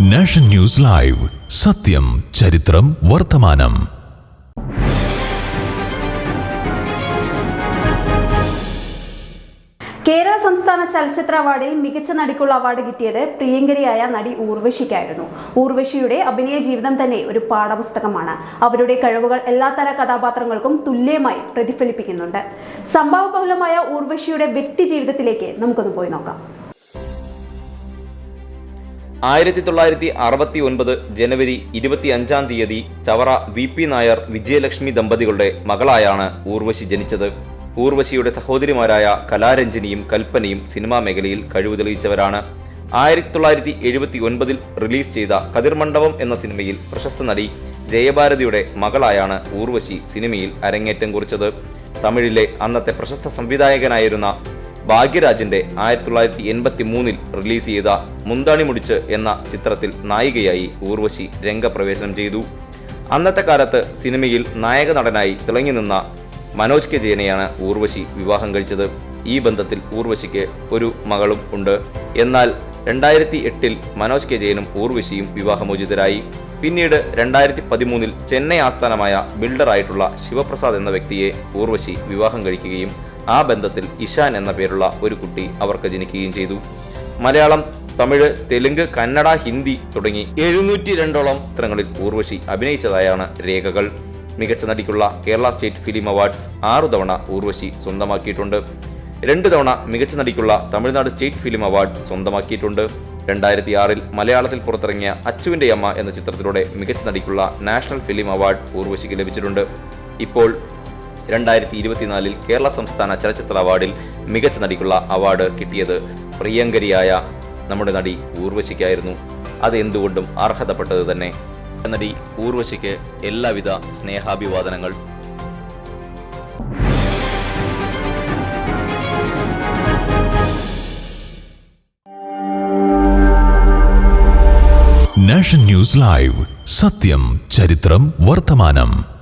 Nation news live. സത്യം ചരിത്രം വർത്തമാനം. കേരള സംസ്ഥാന ചലച്ചിത്ര അവാർഡിൽ മികച്ച നടിക്കുള്ള അവാർഡ് കിട്ടിയത് പ്രിയങ്കരിയായ നടി ഊർവശിക്കായിരുന്നു. ഊർവശിയുടെ അഭിനയ ജീവിതം തന്നെ ഒരു പാഠപുസ്തകമാണ്. അവരുടെ കഴിവുകൾ എല്ലാത്തര കഥാപാത്രങ്ങൾക്കും തുല്യമായി പ്രതിഫലിപ്പിക്കുന്നുണ്ട്. സംഭവബഹുലമായ ഊർവശിയുടെ വ്യക്തി ജീവിതത്തിലേക്ക് നമുക്കൊന്ന് പോയി നോക്കാം. ആയിരത്തി തൊള്ളായിരത്തി അറുപത്തി ഒൻപത് ജനുവരി ഇരുപത്തി അഞ്ചാം തീയതി ചവറ വി പി നായർ വിജയലക്ഷ്മി ദമ്പതികളുടെ മകളായാണ് ഊർവശി ജനിച്ചത്. ഊർവശിയുടെ സഹോദരിമാരായ കലാരഞ്ജനിയും കൽപ്പനയും സിനിമാ മേഖലയിൽ കഴിവ് തെളിയിച്ചവരാണ്. ആയിരത്തി തൊള്ളായിരത്തി എഴുപത്തി ഒൻപതിൽ റിലീസ് ചെയ്ത കതിർമണ്ഡപം എന്ന സിനിമയിൽ പ്രശസ്ത നടി ജയഭാരതിയുടെ മകളായാണ് ഊർവശി സിനിമയിൽ അരങ്ങേറ്റം കുറിച്ചത്. തമിഴിലെ അന്നത്തെ പ്രശസ്ത സംവിധായകനായിരുന്ന ഭാഗ്യരാജിന്റെ ആയിരത്തി തൊള്ളായിരത്തി എൺപത്തി മൂന്നിൽ റിലീസ് ചെയ്ത മുന്താണി മുടിച്ച് എന്ന ചിത്രത്തിൽ നായികയായി ഊർവശി രംഗപ്രവേശനം ചെയ്തു. അന്നത്തെ കാലത്ത് സിനിമയിൽ നായക നടനായി തിളങ്ങി നിന്ന മനോജ് കെ ജയനെയാണ് ഊർവശി വിവാഹം കഴിച്ചത്. ഈ ബന്ധത്തിൽ ഊർവശിക്ക് ഒരു മകളും ഉണ്ട്. എന്നാൽ രണ്ടായിരത്തി എട്ടിൽ മനോജ് കെ ജയനും ഊർവശിയും വിവാഹമോചിതരായി. പിന്നീട് രണ്ടായിരത്തി പതിമൂന്നിൽ ചെന്നൈ ആസ്ഥാനമായ ബിൽഡറായിട്ടുള്ള ശിവപ്രസാദ് എന്ന വ്യക്തിയെ ഊർവശി വിവാഹം കഴിക്കുകയും ആ ബന്ധത്തിൽ ഇഷാൻ എന്ന പേരുള്ള ഒരു കുട്ടി അവർക്ക് ജനിക്കുകയും ചെയ്തു. മലയാളം തമിഴ് തെലുങ്ക് കന്നഡ ഹിന്ദി തുടങ്ങി എഴുന്നൂറ്റി രണ്ടോളം ചിത്രങ്ങളിൽ ഊർവശി അഭിനയിച്ചതായാണ് രേഖകൾ. മികച്ച നടിക്കുള്ള കേരള സ്റ്റേറ്റ് ഫിലിം അവാർഡ്സ് ആറു തവണ ഊർവശി സ്വന്തമാക്കിയിട്ടുണ്ട്. രണ്ട് തവണ മികച്ച നടിക്കുള്ള തമിഴ്നാട് സ്റ്റേറ്റ് ഫിലിം അവാർഡ് സ്വന്തമാക്കിയിട്ടുണ്ട്. രണ്ടായിരത്തി ആറിൽ മലയാളത്തിൽ പുറത്തിറങ്ങിയ അച്ചുവിന്റെ അമ്മ എന്ന ചിത്രത്തിലൂടെ മികച്ച നടിക്കുള്ള നാഷണൽ ഫിലിം അവാർഡ് ഊർവശിക്ക് ലഭിച്ചിട്ടുണ്ട്. ഇപ്പോൾ രണ്ടായിരത്തി ഇരുപത്തിനാലിൽ കേരള സംസ്ഥാന ചലച്ചിത്ര അവാർഡിൽ മികച്ച നടിക്കുള്ള അവാർഡ് കിട്ടിയത് പ്രിയങ്കരിയായ നമ്മുടെ നടി ഊർവശിക്കായിരുന്നു. അത് എന്തുകൊണ്ടും അർഹതപ്പെട്ടത് തന്നെ. നടി ഊർവശിക്ക് എല്ലാവിധ സ്നേഹാഭിവാദനങ്ങൾ. Nation news live. സത്യം ചരിത്രം വർത്തമാനം.